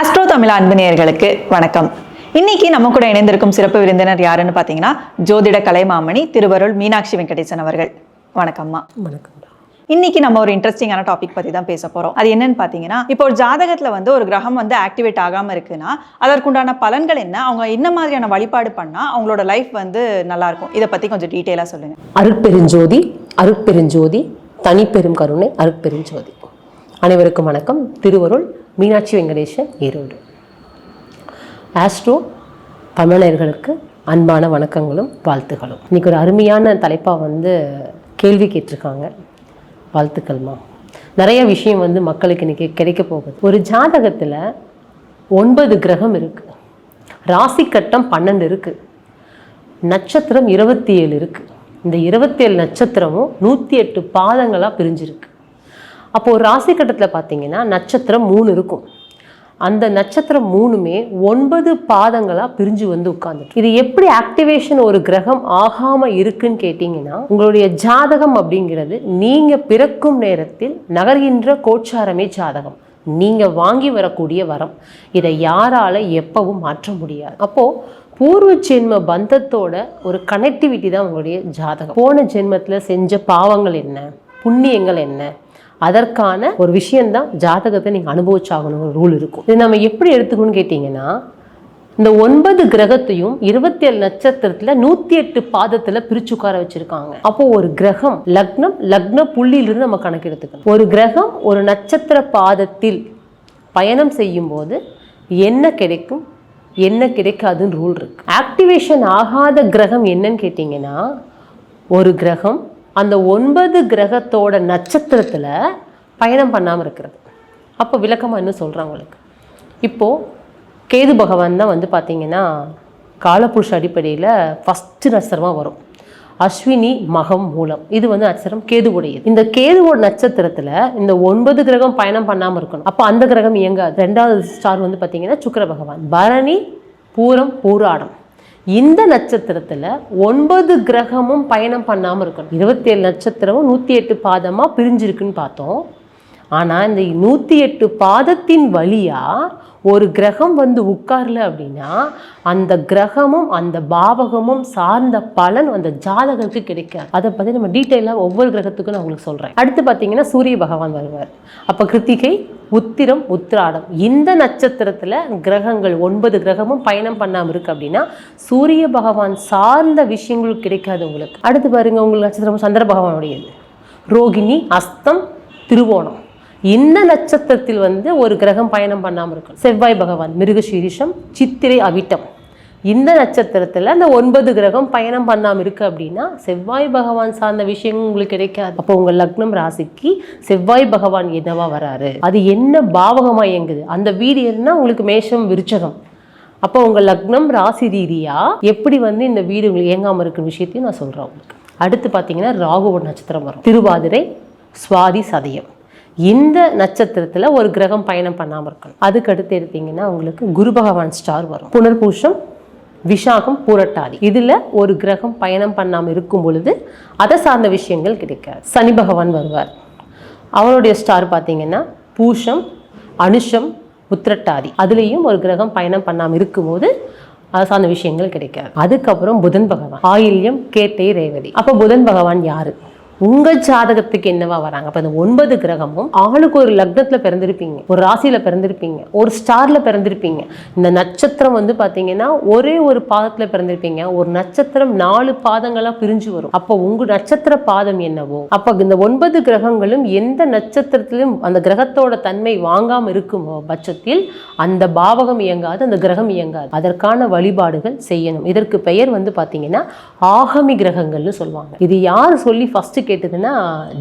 Astro Tamil அன்பினியர்களுக்கு வணக்கம். இன்னைக்கு நம்ம கூட இணைந்திருக்கும் சிறப்பு விருந்தினர் யாருன்னு பார்த்தீங்கன்னா ஜோதிட கலைமாமணி திருவருள் மீனாட்சி வெங்கடேசன் அவர்கள். வணக்கம்மா. வணக்கம். இன்னைக்கு நம்ம ஒரு இன்ட்ரெஸ்டிங்கான டாபிக் பத்தி தான் பேச போறோம். அது என்னன்னு பாத்தீங்கன்னா இப்போ ஒரு ஜாதகத்துல வந்து ஒரு கிரகம் வந்து ஆக்டிவேட் ஆகாம இருக்குன்னா அதற்குண்டான பலன்கள் என்ன? அவங்க என்ன மாதிரியான வழிபாடு பண்ணா அவங்களோட லைஃப் வந்து நல்லா இருக்கும்? இதை பத்தி கொஞ்சம் டீட்டெயிலா சொல்லுங்க. அருட்பெருஞ்சோதி அருட்பெருஞ்சோதி தனிப்பெரும் கருணை அருட்பெருஞ்சோதி. அனைவருக்கும் வணக்கம். திருவருள் மீனாட்சி வெங்கடேசன் ஈரோடு. ஆஸ்ட்ரோ தமிழர்களுக்கு அன்பான வணக்கங்களும் வாழ்த்துக்களும் இன்றைக்கி ஒரு அருமையான தலைப்பாக வந்து கேள்வி கேட்டிருக்காங்க. வாழ்த்துக்கள்மா நிறைய விஷயம் வந்து மக்களுக்கு இன்னைக்கு கிடைக்க போகுது. ஒரு ஜாதகத்தில் ஒன்பது கிரகம் இருக்குது ராசி கட்டம் பன்னெண்டு இருக்குது நட்சத்திரம் இருபத்தி ஏழு இருக்குது இந்த இருபத்தேழு நட்சத்திரமும் நூற்றி எட்டு பாதங்களாக பிரிஞ்சிருக்கு. அப்போது ஒரு ராசி கட்டத்தில் பார்த்தீங்கன்னா நட்சத்திரம் மூணு இருக்கும். அந்த நட்சத்திரம் மூணுமே ஒன்பது பாதங்களாக பிரிஞ்சு வந்து உட்காந்து இது எப்படி ஆக்டிவேஷன் ஒரு கிரகம் ஆகாமல் இருக்குன்னு கேட்டிங்கன்னா உங்களுடைய ஜாதகம் அப்படிங்கிறது நீங்கள் பிறக்கும் நேரத்தில் நகர்கின்ற கோச்சாரமே ஜாதகம். நீங்கள் வாங்கி வரக்கூடிய வரம். இதை யாரால எப்பவும் மாற்ற முடியாது. அப்போது பூர்வ ஜென்ம பந்தத்தோட ஒரு கனெக்டிவிட்டி தான் உங்களுடைய ஜாதகம். போன ஜென்மத்தில் செஞ்ச பாவங்கள் என்ன? புண்ணியங்கள் என்ன? அதற்கான ஒரு விஷயம்தான் ஜாதகத்தை நீங்கள் அனுபவிச்சாகணும் ஒரு ரூல் இருக்கும். இது நம்ம எப்படி எடுத்துக்கணும்னு கேட்டிங்கன்னா இந்த ஒன்பது கிரகத்தையும் இருபத்தி ஏழு நட்சத்திரத்துல நூத்தி எட்டு பாதத்துல பிரிச்சு உட்கார வச்சிருக்காங்க. அப்போ ஒரு கிரகம் லக்னம் லக்ன புள்ளியிலிருந்து நம்ம கணக்கெடுத்துக்கணும் ஒரு கிரகம் ஒரு நட்சத்திர பாதத்தில் பயணம் செய்யும் போது என்ன கிடைக்கும் என்ன கிடைக்காதுன்னு ரூல் இருக்கு. ஆக்டிவேஷன் ஆகாத கிரகம் என்னன்னு கேட்டிங்கன்னா ஒரு கிரகம் அந்த ஒன்பது கிரகத்தோட நட்சத்திரத்தில் பயணம் பண்ணாமல் இருக்கிறது. அப்போ விளக்கமாக என்ன சொல்கிறேன் உங்களுக்கு. இப்போது கேது பகவான் தான் வந்து பார்த்தீங்கன்னா காலபுருஷ அடிப்படையில் ஃபஸ்ட்டு நட்சத்திரமாக வரும். அஸ்வினி மகம் மூலம். இது வந்து நட்சத்திரம் கேதுவுடையது. இந்த கேதுவோட நட்சத்திரத்தில் இந்த ஒன்பது கிரகம் பயணம் பண்ணாமல் இருக்கணும். அப்போ அந்த கிரகம் இயங்காது. ரெண்டாவது ஸ்டார் வந்து பார்த்தீங்கன்னா சுக்கர பகவான். பரணி பூரம் பூராடம். இந்த நட்சத்திரத்தில் ஒன்பது கிரகமும் பயணம் பண்ணாமல் இருக்கணும். இருபத்தேழு நட்சத்திரமும் நூற்றி எட்டு பாதமாக பிரிஞ்சிருக்குன்னு பார்த்தோம். ஆனால் இந்த நூற்றி எட்டு பாதத்தின் வழியாக ஒரு கிரகம் வந்து உட்கார்ல அப்படின்னா அந்த கிரகமும் அந்த பாவகமும் சார்ந்த பலன் அந்த ஜாதகருக்கு கிடைக்காது. அதை பற்றி நம்ம டீட்டெயிலாக ஒவ்வொரு கிரகத்துக்கும் நான் உங்களுக்கு சொல்கிறேன் அடுத்து பார்த்தீங்கன்னா சூரிய பகவான் வருவார். அப்போ கிருத்திகை உத்திரம் உத்திராடம். இந்த நட்சத்திரத்தில் கிரகங்கள் ஒன்பது கிரகமும் பயணம் பண்ணாமல் இருக்கு அப்படின்னா சூரிய பகவான் சார்ந்த விஷயங்கள் கிடைக்காது உங்களுக்கு. அடுத்து பாருங்கள் உங்களுக்கு நட்சத்திரம் சந்திர பகவானுடையது. ரோகிணி அஸ்தம் திருவோணம். இந்த நட்சத்திரத்தில் வந்து ஒரு கிரகம் பயணம் பண்ணாமல் இருக்கும் செவ்வாய் பகவான் மிருகசீரிஷம் சித்திரை அவிட்டம். இந்த நட்சத்திரத்தில் அந்த ஒன்பது கிரகம் பயணம் பண்ணாமல் இருக்கு அப்படின்னா செவ்வாய் பகவான் சார்ந்த விஷயங்கள் உங்களுக்கு கிடைக்காது. அப்போ உங்கள் லக்னம் ராசிக்கு செவ்வாய் பகவான் என்னவா வராரு? அது என்ன பாவகமாக இயங்குது? அந்த வீடு என்ன? உங்களுக்கு மேஷம் விருச்சகம். அப்போ உங்கள் லக்னம் ராசி ரீதியாக எப்படி வந்து இந்த வீடு உங்களுக்கு இயங்காமல் இருக்கிற விஷயத்தையும் நான் சொல்கிறேன் உங்களுக்கு. அடுத்து பார்த்தீங்கன்னா ராகுவ நட்சத்திரம் வரும். திருவாதிரை சுவாதி சதயம். இந்த நட்சத்திரத்தில் ஒரு கிரகம் பயணம் பண்ணாமல் இருக்கணும். அதுக்கு அடுத்து எடுத்தீங்கன்னா உங்களுக்கு குரு பகவான் ஸ்டார் வரும். புனர்பூஷம் விஷாகம் பூரட்டாதி. இதில் ஒரு கிரகம் பயணம் பண்ணாமல் இருக்கும் பொழுது அதை சார்ந்த விஷயங்கள் கிடைக்காது. சனி பகவான் வருவார். அவருடைய ஸ்டார் பார்த்தீங்கன்னா பூஷம் அனுஷம் உத்திரட்டாதி. அதுலேயும் ஒரு கிரகம் பயணம் பண்ணாமல் இருக்கும்போது அது சார்ந்த விஷயங்கள் கிடைக்காது. அதுக்கப்புறம் புதன் பகவான். ஆயில்யம் கேட்டை ரேவதி. அப்போ புதன் பகவான் யாரு? உங்கள் ஜாதகத்துக்கு என்னவா வராங்க? அப்ப இந்த ஒன்பது கிரகமும் ஆளுக்கு ஒரு லக்னத்துல பிறந்திருப்பீங்க ஒரு ராசியில பிறந்திருப்பீங்க ஒரு ஸ்டார்ல பிறந்திருப்பீங்க. இந்த நட்சத்திரம் வந்து பாத்தீங்கன்னா ஒரே ஒரு பாதத்துல பிறந்திருப்பீங்க. ஒரு நட்சத்திரம் நாலு பாதங்களா பிரிஞ்சு வரும். அப்போ உங்க நட்சத்திர பாதம் என்னவோ? அப்ப இந்த ஒன்பது கிரகங்களும் எந்த நட்சத்திரத்திலும் அந்த கிரகத்தோட தன்மை வாங்காம இருக்கும் பட்சத்தில் அந்த பாவகம் இயங்காது அந்த கிரகம் இயங்காது. அதற்கான வழிபாடுகள் செய்யணும். இதற்கு பெயர் வந்து பாத்தீங்கன்னா ஆகமி கிரகங்கள்னு சொல்லுவாங்க. இது யார் சொல்லி ஃபர்ஸ்ட் கேட்டதுன்னா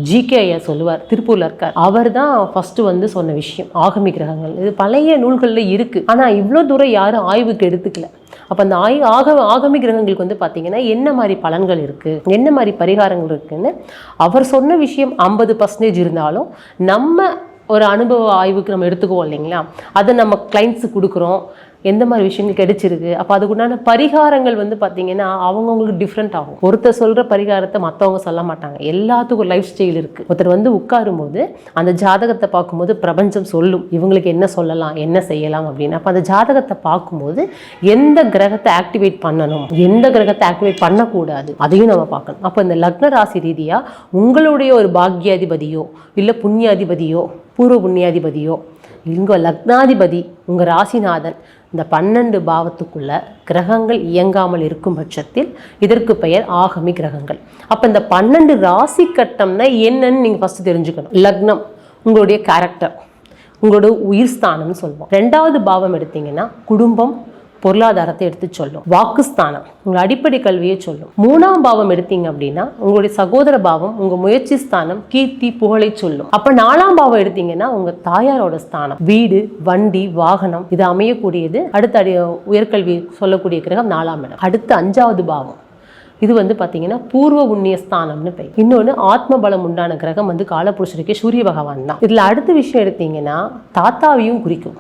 ஜிகே ஐயா சொல்லுவார் திருப்பூர்ல இருக்கார். அவர் தான் ஃபர்ஸ்ட் வந்து சொன்ன விஷயம் ஆகமி கிரகங்கள். இது பழைய நூல்களில் இருக்கு. ஆனா இவ்வளோ தூரம் யாரும் ஆய்வுக்கு எடுத்துக்கல. அப்போ அந்த ஆய் ஆக ஆகமி கிரகங்களுக்கு வந்து பார்த்தீங்கன்னா என்ன மாதிரி பலன்கள் இருக்குது என்ன மாதிரி பரிகாரங்கள் இருக்குன்னு அவர் சொன்ன விஷயம் ஐம்பது பர்சன்டேஜ் இருந்தாலும் நம்ம ஒரு அனுபவ ஆய்வுக்கு நம்ம எடுத்துக்குவோம் இல்லைங்களா? அதை நம்ம கிளைண்ட்ஸுக்கு கொடுக்குறோம். எந்த மாதிரி விஷயங்கள் கிடைச்சிருக்கு? அப்போ அதுக்குண்டான பரிகாரங்கள் வந்து பார்த்தீங்கன்னா அவங்கவுங்களுக்கு டிஃப்ரெண்ட் ஆகும். ஒருத்தர் சொல்கிற பரிகாரத்தை மற்றவங்க சொல்ல மாட்டாங்க. எல்லாத்துக்கும் லைஃப் ஸ்டைல் இருக்குது ஒருத்தர் வந்து உட்காரும் போது அந்த ஜாதகத்தை பார்க்கும்போது பிரபஞ்சம் சொல்லும். இவங்களுக்கு என்ன சொல்லலாம் என்ன செய்யலாம் அப்படின்னு. அப்போ அந்த ஜாதகத்தை பார்க்கும்போது எந்த கிரகத்தை ஆக்டிவேட் பண்ணணும்? எந்த கிரகத்தை ஆக்டிவேட் பண்ணக்கூடாது? அதையும் நம்ம பார்க்கணும். அப்போ இந்த லக்ன ராசி ரீதியாக உங்களுடைய ஒரு பாக்யாதிபதியோ இல்லை புண்ணியாதிபதியோ பூர்வ புண்ணியாதிபதியோ இங்கே லக்னாதிபதி உங்கள் ராசிநாதன். இந்த பன்னெண்டு பாவத்துக்குள்ள கிரகங்கள் இயங்காமல் இருக்கும் பட்சத்தில் இதற்கு பெயர் ஆகமி கிரகங்கள். அப்போ இந்த பன்னெண்டு ராசி கட்டம்னா என்னன்னு நீங்கள் ஃபஸ்ட்டு தெரிஞ்சுக்கணும். லக்னம் உங்களுடைய கேரக்டர் உங்களோட உயிர் ஸ்தானம்னு சொல்லுவோம். ரெண்டாவது பாவம் எடுத்தீங்கன்னா குடும்பம் பொருளாதாரத்தை எடுத்து சொல்லும். வாக்குஸ்தானம் உங்கள் அடிப்படை கல்வியை சொல்லும். மூணாம் பாவம் எடுத்தீங்க அப்படின்னா உங்களுடைய சகோதர பாவம் உங்க முயற்சி ஸ்தானம் கீர்த்தி புகழை சொல்லும். அப்ப நாலாம் பாவம் எடுத்தீங்கன்னா உங்க தாயாரோட ஸ்தானம். வீடு வண்டி வாகனம் இது அமையக்கூடியது. அடுத்த அடி உயர்கல்வி சொல்லக்கூடிய கிரகம் நாலாம் இடம். அடுத்து அஞ்சாவது பாவம். இது வந்து பார்த்தீங்கன்னா பூர்வ புண்ணிய ஸ்தானம்னு பெயர் இன்னொன்று ஆத்ம பலம் உண்டான கிரகம் வந்து காலபுருஷருக்கு சூரிய பகவான் தான். இதில் அடுத்த விஷயம் எடுத்தீங்கன்னா தாத்தாவையும் குறிக்கும்.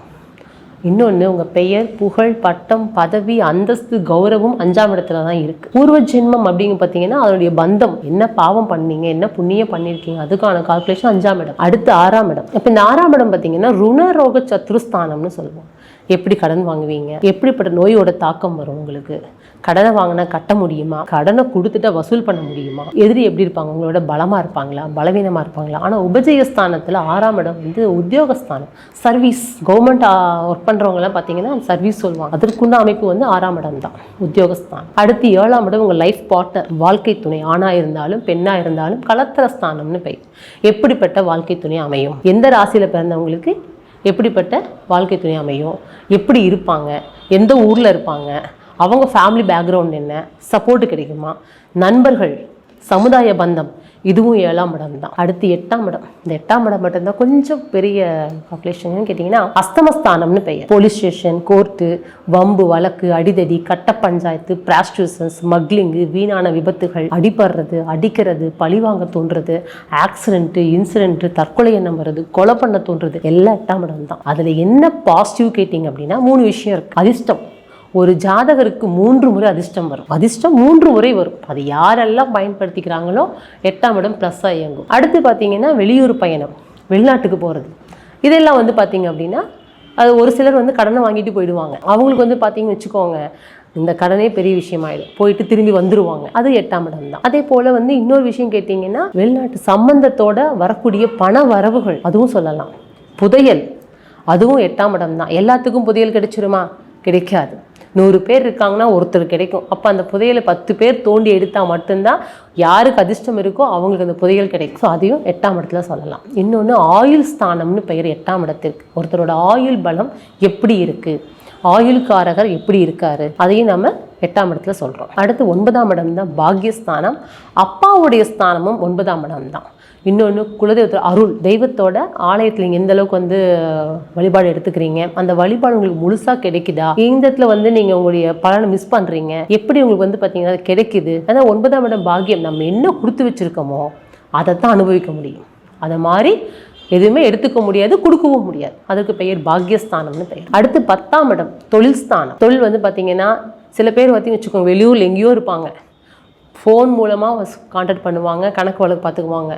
இன்னொன்று உங்கள் பெயர் புகழ் பட்டம் பதவி அந்தஸ்து கௌரவம் அஞ்சாம் இடத்துல தான் இருக்குது பூர்வ ஜென்மம் அப்படிங்க பார்த்தீங்கன்னா அதனுடைய பந்தம். என்ன பாவம் பண்ணீங்க? என்ன புண்ணியம் பண்ணியிருக்கீங்க அதுக்கான கால்குலேஷன் அஞ்சாம் இடம். அடுத்து ஆறாம் இடம். இப்போ இந்த ஆறாம் இடம் பார்த்தீங்கன்னா ருணரோக சத்ருஸ்தானம்னு சொல்லுவோம் எப்படி கடன் வாங்குவீங்க? எப்படிப்பட்ட நோயோட தாக்கம் வரும் உங்களுக்கு? கடனை வாங்கினா கட்ட முடியுமா? கடனை கொடுத்துட்டா வசூல் பண்ண முடியுமா? எதிரி எப்படி இருப்பாங்க? உங்களோட பலமாக இருப்பாங்களா? பலவீனமாக இருப்பாங்களா? ஆனால் உபஜயஸ்தானத்தில் ஆறாம் இடம் வந்து உத்தியோகஸ்தானம். சர்வீஸ் கவர்மெண்ட் ஒர்க் பண்ணுறவங்கலாம் பார்த்தீங்கன்னா சர்வீஸ் சொல்லுவாங்க. அதற்குண்ட அமைப்பு வந்து ஆறாம் இடம் தான். உத்தியோகஸ்தானம். அடுத்து ஏழாம் இடம் உங்கள் லைஃப் பார்ட்னர் வாழ்க்கை துணை. ஆணாக இருந்தாலும் பெண்ணாக இருந்தாலும் கலத்திரஸ்தானம்னு பெயர். எப்படிப்பட்ட வாழ்க்கை துணை அமையும்? எந்த ராசியில் பிறந்தவங்களுக்கு எப்படிப்பட்ட வாழ்க்கை துணை அமையும்? எப்படி இருப்பாங்க? எந்த ஊரில் இருப்பாங்க? அவங்க ஃபேமிலி பேக்ரவுண்ட் என்ன? சப்போர்ட்டு கிடைக்குமா? நண்பர்கள் சமுதாய பந்தம். இதுவும் ஏழாம் இடம் தான். அடுத்து எட்டாம் இடம். இந்த எட்டாம் இடம் மட்டும்தான் கொஞ்சம் பெரிய பாப்புலேஷன் கேட்டிங்கன்னா அஸ்தமஸ்தானம்னு பெயர். போலீஸ் ஸ்டேஷன் கோர்ட்டு வம்பு வழக்கு அடிதடி கட்ட பஞ்சாயத்து பிராஸ்டியூஷன் ஸ்மக்லிங்கு வீணான விபத்துகள் அடிபடுறது அடிக்கிறது பழிவாங்க தோன்றது ஆக்சிடென்ட்டு இன்சிடென்ட்டு தற்கொலை எண்ணம் வருது கொலை பண்ண தோன்றது எல்லாம் எட்டாம் இடம் தான். அதில் என்ன பாசிட்டிவ் கேட்டிங்க அப்படின்னா மூணு விஷயம் இருக்குது அதிர்ஷ்டம். ஒரு ஜாதகருக்கு மூன்று முறை அதிர்ஷ்டம் வரும். அதிர்ஷ்டம் மூன்று முறை வரும். அது யாரெல்லாம் பயன்படுத்திக்கிறாங்களோ எட்டாம் இடம் ப்ளஸ்ஸாக இயங்கும். அடுத்து பார்த்தீங்கன்னா வெளியூர் பயணம் வெளிநாட்டுக்கு போகிறது இதெல்லாம் வந்து பார்த்தீங்க அப்படின்னா அது ஒரு சிலர் வந்து கடனை வாங்கிட்டு போயிடுவாங்க. அவங்களுக்கு வந்து பார்த்தீங்கன்னு வச்சுக்கோங்க இந்த கடனே பெரிய விஷயமாயிடும். போயிட்டு திரும்பி வந்துருவாங்க. அது எட்டாம் இடம் தான். அதே போல வந்து இன்னொரு விஷயம் கேட்டிங்கன்னா வெளிநாட்டு சம்பந்தத்தோட வரக்கூடிய பண வரவுகள் அதுவும் சொல்லலாம். புதையல் அதுவும் எட்டாம் இடம் தான். எல்லாத்துக்கும் புதையல் கிடைச்சிருமா? கிடைக்காது. நூறு பேர் இருக்காங்கன்னா ஒருத்தர் கிடைக்கும். அப்போ அந்த புதையலை பத்து பேர் தோண்டி எடுத்தால் மட்டும்தான் யாருக்கு அதிர்ஷ்டம் இருக்கோ அவங்களுக்கு அந்த புதையல் கிடைக்கும். ஸோ அதையும் எட்டாம் இடத்துல சொல்லலாம். இன்னொன்று ஆயுள் ஸ்தானம்னு பெயர் எட்டாம் இடத்திற்கு. ஒருத்தரோட ஆயுள் பலம் எப்படி இருக்குது ஆயுள்காரகர் எப்படி இருக்காரு? அதையும் நம்ம எட்டாம் இடத்துல சொல்கிறோம் அடுத்து ஒன்பதாம் இடம் தான் பாக்யஸ்தானம். அப்பாவுடைய ஸ்தானமும் ஒன்பதாம் இடம் தான். இன்னொன்று குலதெய்வத்தோட அருள் தெய்வத்தோட ஆலயத்தில் நீங்கள் எந்த அளவுக்கு வந்து வழிபாடு எடுத்துக்கிறீங்க அந்த வழிபாடு உங்களுக்கு முழுசாக கிடைக்குதா? இந்த இடத்துல வந்து நீங்கள் உங்களுடைய பலனை மிஸ் பண்ணுறீங்க எப்படி உங்களுக்கு வந்து பார்த்தீங்கன்னா அது கிடைக்குது? அதான் ஒன்பதாம் இடம் பாக்கியம். நம்ம என்ன கொடுத்து வச்சுருக்கோமோ அதை தான் அனுபவிக்க முடியும். அதை மாதிரி எதுவுமே எடுத்துக்க முடியாது கொடுக்கவும் முடியாது. அதுக்கு பெயர் பாக்யஸ்தானம்னு பெயர். அடுத்து பத்தாம் இடம் தொழில் ஸ்தானம். தொழில் வந்து பார்த்தீங்கன்னா சில பேர் பார்த்தீங்கன்னு வச்சுக்கோங்க வெளியூரில் எங்கேயோ இருப்பாங்க. ஃபோன் மூலமாக கான்டாக்ட் பண்ணுவாங்க கணக்கு வழக்கு பார்த்துக்குவாங்க.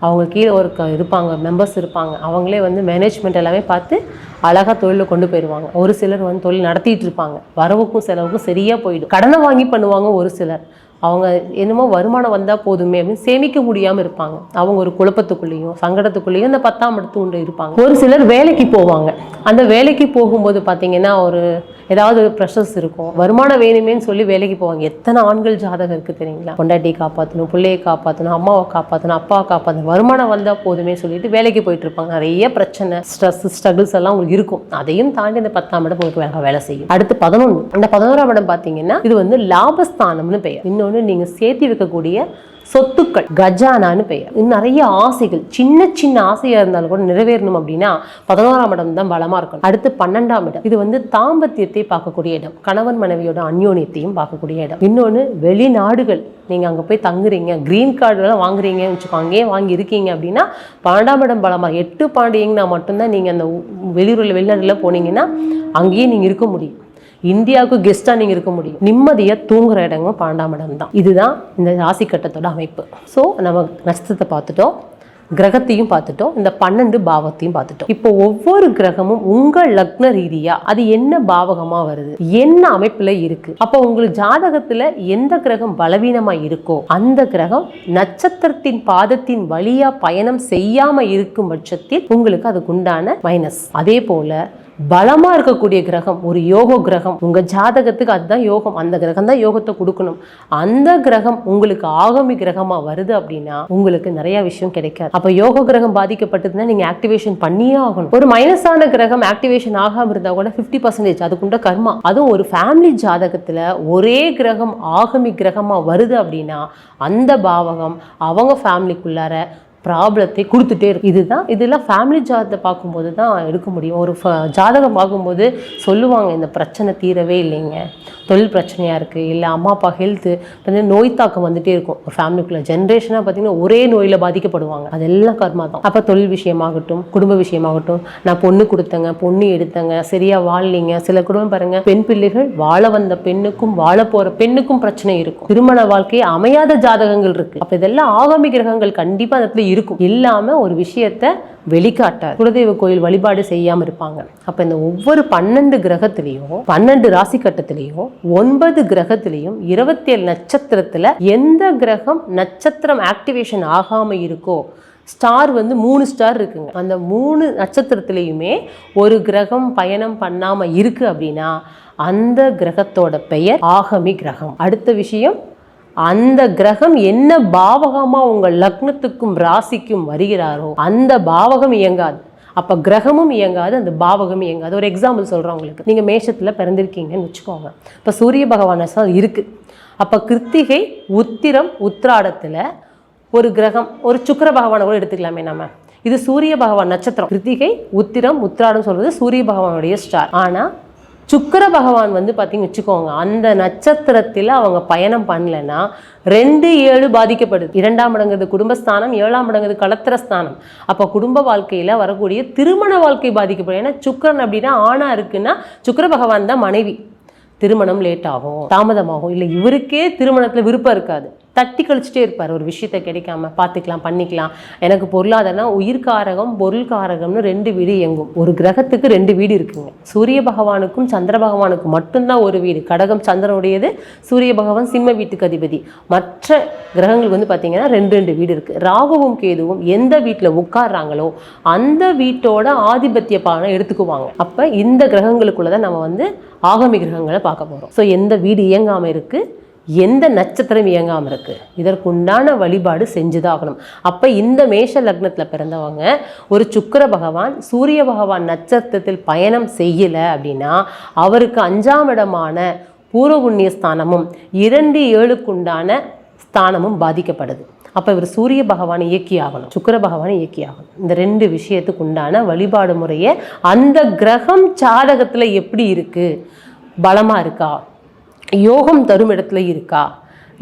அவங்க கீழே ஒரு க- இருப்பாங்க மெம்பர்ஸ் இருப்பாங்க. அவங்களே வந்து மேனேஜ்மெண்ட் எல்லாமே பார்த்து அழகாக தொழிலில் கொண்டு போயிடுவாங்க ஒரு சிலர் வந்து தொழில் நடத்திட்டு இருப்பாங்க. வரவுக்கும் செலவுக்கும் சரியாக போயிடும். கடனை வாங்கி பண்ணுவாங்க ஒரு சிலர். அவங்க என்னமோ வருமானம் வந்தால் போதுமே அப்படின்னு சேமிக்க முடியாமல் இருப்பாங்க. அவங்க ஒரு குழப்பத்துக்குள்ளேயும் சங்கடத்துக்குள்ளேயும் இந்த பத்தாம் இடத்து உண்டு இருப்பாங்க. ஒரு சிலர் வேலைக்கு போவாங்க. அந்த வேலைக்கு போகும்போது பார்த்தீங்கன்னா ஒரு ஏதாவது ஒரு ப்ரெஷர்ஸ் இருக்கும். வருமானம் வேணுமேன்னு சொல்லி வேலைக்கு போவாங்க. எத்தனை ஆண்கள் ஜாதகம் இருக்குது தெரியுங்களா? பொண்டாட்டியை காப்பாற்றணும் பிள்ளையை காப்பாற்றணும் அம்மாவை காப்பாற்றணும் அப்பாவை காப்பாற்றணும் வருமானம் வந்தால் போதுமே சொல்லிட்டு வேலைக்கு போயிட்டு இருப்பாங்க. நிறைய பிரச்சனை ஸ்ட்ரெஸ் ஸ்ட்ரகிள்ஸ் எல்லாம் உங்களுக்கு இருக்கும். அதையும் தாண்டி இந்த பத்தாம் இடம் உங்களுக்கு வேலை வேலை செய்யும். அடுத்து பதினொன்று இந்த பதினோராம் இடம் பார்த்தீங்கன்னா இது வந்து லாபஸ்தானம்னு பெயர். இன்னொன்று நீங்கள் சேர்த்து வைக்கக்கூடிய சொத்துக்கள் கஜானான்னு பெயர். நிறைய ஆசைகள். சின்ன சின்ன ஆசையா இருந்தாலும் கூட நிறைவேறணும் அப்படின்னா பதினோராம் இடம் தான் பலமா இருக்கணும். அடுத்து பன்னெண்டாம் இடம். இது வந்து தாம்பத்தியத்தை பார்க்கக்கூடிய இடம். கணவன் மனைவியோட அந்யோன்யத்தையும் பார்க்கக்கூடிய இடம். இன்னொன்று வெளிநாடுகள். நீங்க அங்க போய் தங்குறீங்க கிரீன் கார்டுலாம் வாங்குறீங்கன்னு வச்சுக்கோ அங்கேயே வாங்கி இருக்கீங்க அப்படின்னா பன்னெண்டாம் இடம் பலமா? எட்டு பாண்டியங்கன்னா மட்டும்தான் நீங்க அந்த வெளியூரில் வெளியூர்ல வெளிநாடுல போனீங்கன்னா அங்கேயே நீங்க இருக்க முடியும். இந்தியாவுக்கு கெஸ்ட்டாக நீங்கள் இருக்க முடியும். நிம்மதியாக தூங்குற இடமும் பாண்டாமடம் தான். இதுதான் இந்த ராசி கட்டத்தோட அமைப்பு. ஸோ நம்ம நட்சத்திரத்தை பார்த்துட்டோம். கிரகத்தையும் பார்த்துட்டோம். இந்த பன்னெண்டு பாவத்தையும் பார்த்துட்டோம். இப்போ ஒவ்வொரு கிரகமும் உங்கள் லக்ன ரீதியா அது என்ன பாவகமா வருது? என்ன அமைப்புல இருக்கு? அப்போ உங்களுக்கு ஜாதகத்துல எந்த கிரகம் பலவீனமா இருக்கோ அந்த கிரகம் நட்சத்திரத்தின் பாதத்தின் வழியா பயணம் செய்யாம இருக்கும் பட்சத்தில் உங்களுக்கு அதுக்கு உண்டான மைனஸ் அதே போல பலமாக இருக்கக்கூடிய கிரகம் ஒரு யோக கிரகம். உங்கள் ஜாதகத்துக்கு அதுதான் யோகம். அந்த கிரகம் தான் யோகத்தை கொடுக்கணும். அந்த கிரகம் உங்களுக்கு ஆகமி கிரகமாக வருது அப்படின்னா உங்களுக்கு நிறைய விஷயம் கிடைக்காது. அப்போ யோக கிரகம் பாதிக்கப்பட்டதுன்னா நீங்கள் ஆக்டிவேஷன் பண்ணியே ஆகணும். ஒரு மைனஸான கிரகம் ஆக்டிவேஷன் ஆகாமல் இருந்தால் கூட ஃபிஃப்டி பர்சன்டேஜ் அதுக்குண்ட கர்மா. அதுவும் ஒரு ஃபேமிலி ஜாதகத்தில் ஒரே கிரகம் ஆகமி கிரகமாக வருது அப்படின்னா அந்த பாவகம் அவங்க ஃபேமிலிக்குள்ளார ப்ராப்ளத்தை கொடுத்துட்டே இருக்கு. இதுதான் இதெல்லாம் ஃபேமிலி ஜாதகத்தை பார்க்கும்போது தான் எடுக்க முடியும். ஒரு ஃப- ஜாதகம் பார்க்கும்போது சொல்லுவாங்க இந்த பிரச்சனை தீரவே இல்லைங்க. தொழில் பிரச்சனையாக இருக்குது இல்லை அம்மா அப்பா ஹெல்த்து வந்து நோய் தாக்கம் வந்துட்டே இருக்கும். ஒரு ஃபேமிலிக்குள்ளே ஜென்ரேஷனாக பார்த்தீங்கன்னா ஒரே நோயில் பாதிக்கப்படுவாங்க. அதெல்லாம் கர்மா தான். அப்போ தொழில் விஷயமாகட்டும் குடும்ப விஷயமாகட்டும் நான் பொண்ணு கொடுத்தேங்க பொண்ணு எடுத்தேங்க சரியாக வாழலைங்க. சில குடும்பம் பாருங்கள் பெண் பிள்ளைகள் வாழ வந்த பெண்ணுக்கும் வாழ போகிற பெண்ணுக்கும் பிரச்சனை இருக்கும். திருமண வாழ்க்கையை அமையாத ஜாதகங்கள் இருக்குது அப்போ இதெல்லாம் ஆகாமி கிரகங்கள் கண்டிப்பாக அந்த இடத்துல இருக்கும். இல்லாமல் ஒரு விஷயத்த வெளிக்காட்டார் குலதெய்வ கோயில் வழிபாடு செய்யாமல் இருப்பாங்க. அப்போ இந்த ஒவ்வொரு பன்னெண்டு கிரகத்திலையும் பன்னெண்டு ராசி கட்டத்திலையும் ஒன்பது கிரகத்திலையும் இருபத்தேழு நட்சத்திரத்தில் எந்த கிரகம் நட்சத்திரம் ஆக்டிவேஷன் ஆகாம இருக்கோ ஸ்டார் வந்து மூணு ஸ்டார் இருக்குங்க. அந்த மூணு நட்சத்திரத்திலையுமே ஒரு கிரகம் பயணம் பண்ணாமல் இருக்குது அப்படின்னா அந்த கிரகத்தோட பெயர் ஆகமி கிரகம். அடுத்த விஷயம் அந்த கிரகம் என்ன பாவகமாக உங்கள் லக்னத்துக்கும் ராசிக்கும் வருகிறாரோ அந்த பாவகம் இயங்காது. அப்போ கிரகமும் இயங்காது அந்த பாவகமும் இயங்காது. ஒரு எக்ஸாம்பிள் சொல்றேன் உங்களுக்கு. நீங்கள் மேஷத்தில் பிறந்திருக்கீங்கன்னு வச்சுக்கோங்க. இப்போ சூரிய பகவான் அசல் இருக்குது அப்போ கிருத்திகை உத்திரம் உத்திராடத்துல ஒரு கிரகம் ஒரு சுக்கிர பகவானை கூட எடுத்துக்கலாமே நம்ம இது சூரிய பகவான் நட்சத்திரம். கிருத்திகை உத்திரம் உத்திராடம் சொல்கிறது சூரிய பகவானுடைய ஸ்டார் ஆனால் சுக்கர பகவான் வந்து பார்த்தீங்க வச்சுக்கோங்க அந்த நட்சத்திரத்தில் அவங்க பயணம் பண்ணலைன்னா ரெண்டு ஏழு பாதிக்கப்படுது. இரண்டாம் இடங்கிறது குடும்பஸ்தானம் ஏழாம் இடங்கிறது களத்திரஸ்தானம் அப்போ குடும்ப வாழ்க்கையில் வரக்கூடிய திருமண வாழ்க்கை பாதிக்கப்படும். ஏன்னா சுக்கிரன் அப்படின்னா ஆணா இருக்குன்னா சுக்கர பகவான் தான் மனைவி. திருமணம் லேட் ஆகும் தாமதமாகும். இல்லை இவருக்கே திருமணத்தில் விருப்பம் இருக்காது. தட்டி கழிச்சிட்டே இருப்பார். ஒரு விஷயத்த கிடைக்காம பார்த்துக்கலாம் பண்ணிக்கலாம். எனக்கு பொருளாதாரம் உயிர்காரகம் பொருள்காரகம்னு ரெண்டு வீடு இயங்கும். ஒரு கிரகத்துக்கு ரெண்டு வீடு இருக்குங்க. சூரிய பகவானுக்கும் சந்திர பகவானுக்கும் மட்டும்தான் ஒரு வீடு. கடகம் சந்திரனுடையது சூரிய பகவான் சிம்ம வீட்டுக்கு அதிபதி. மற்ற கிரகங்களுக்கு வந்து பார்த்தீங்கன்னா ரெண்டு ரெண்டு வீடு இருக்குது ராகுவும் கேதுவும் எந்த வீட்டில் உட்கார்றாங்களோ அந்த வீட்டோட ஆதிபத்திய பானை எடுத்துக்குவாங்க. அப்போ இந்த கிரகங்களுக்குள்ள தான் நம்ம வந்து ஆகமி கிரகங்களை பார்க்க போகிறோம் ஸோ எந்த வீடு இயங்காமல் இருக்குது எந்த நட்சத்திரம் இயங்காமல் இருக்குது இதற்குண்டான வழிபாடு செஞ்சுதான் ஆகணும் அப்போ இந்த மேஷ லக்னத்தில் பிறந்தவங்க ஒரு சுக்கர பகவான் சூரிய பகவான் நட்சத்திரத்தில் பயணம் செய்யலை அப்படின்னா அவருக்கு அஞ்சாம் இடமான பூர்வ புண்ணிய ஸ்தானமும் இரண்டு ஏழுக்குண்டான ஸ்தானமும் பாதிக்கப்படுது. அப்போ இவர் சூரிய பகவானை இயக்கி ஆகணும் சுக்கர பகவானை இயக்கி ஆகணும். இந்த ரெண்டு விஷயத்துக்கு உண்டான வழிபாடு முறையை அந்த கிரகம் சாதகத்தில் எப்படி இருக்குது பலமாக இருக்கா? யோகம் தரும் இடத்துல இருக்கா?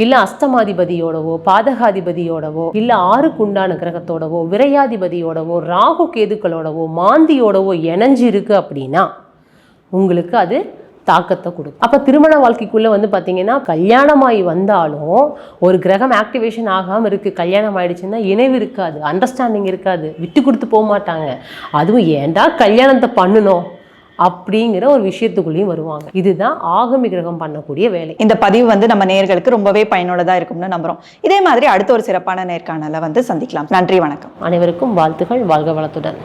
இல்லை அஸ்தமாதிபதியோடவோ பாதகாதிபதியோடவோ இல்லை ஆறுக்கு உண்டான கிரகத்தோடவோ விரையாதிபதியோடவோ ராகு கேதுக்களோடவோ மாந்தியோடவோ இணைஞ்சிருக்கு அப்படின்னா உங்களுக்கு அது தாக்கத்தை கொடுக்கும். அப்போ திருமண வாழ்க்கைக்குள்ளே வந்து பார்த்தீங்கன்னா கல்யாணமாகி வந்தாலும் ஒரு கிரகம் ஆக்டிவேஷன் ஆகாமல் இருக்குது கல்யாணம் ஆகிடுச்சுன்னா இணைவு இருக்காது அண்டர்ஸ்டாண்டிங் இருக்காது விட்டு கொடுத்து போக மாட்டாங்க. அதுவும் ஏன்டா கல்யாணத்தை பண்ணணும்? அப்படிங்கிற ஒரு விஷயத்துக்குள்ளேயும் வருவாங்க. இதுதான் ஆகமி கிரகம் பண்ணக்கூடிய வேலை. இந்த பதிவு வந்து நம்ம நேர்களுக்கு ரொம்பவே பயனுள்ளதா இருக்கும்னு நம்புறோம். இதே மாதிரி அடுத்த ஒரு சிறப்பான நேர்காணலை வந்து சந்திக்கலாம். நன்றி வணக்கம். அனைவருக்கும் வாழ்த்துகள் வாழ்க வளத்துடன்.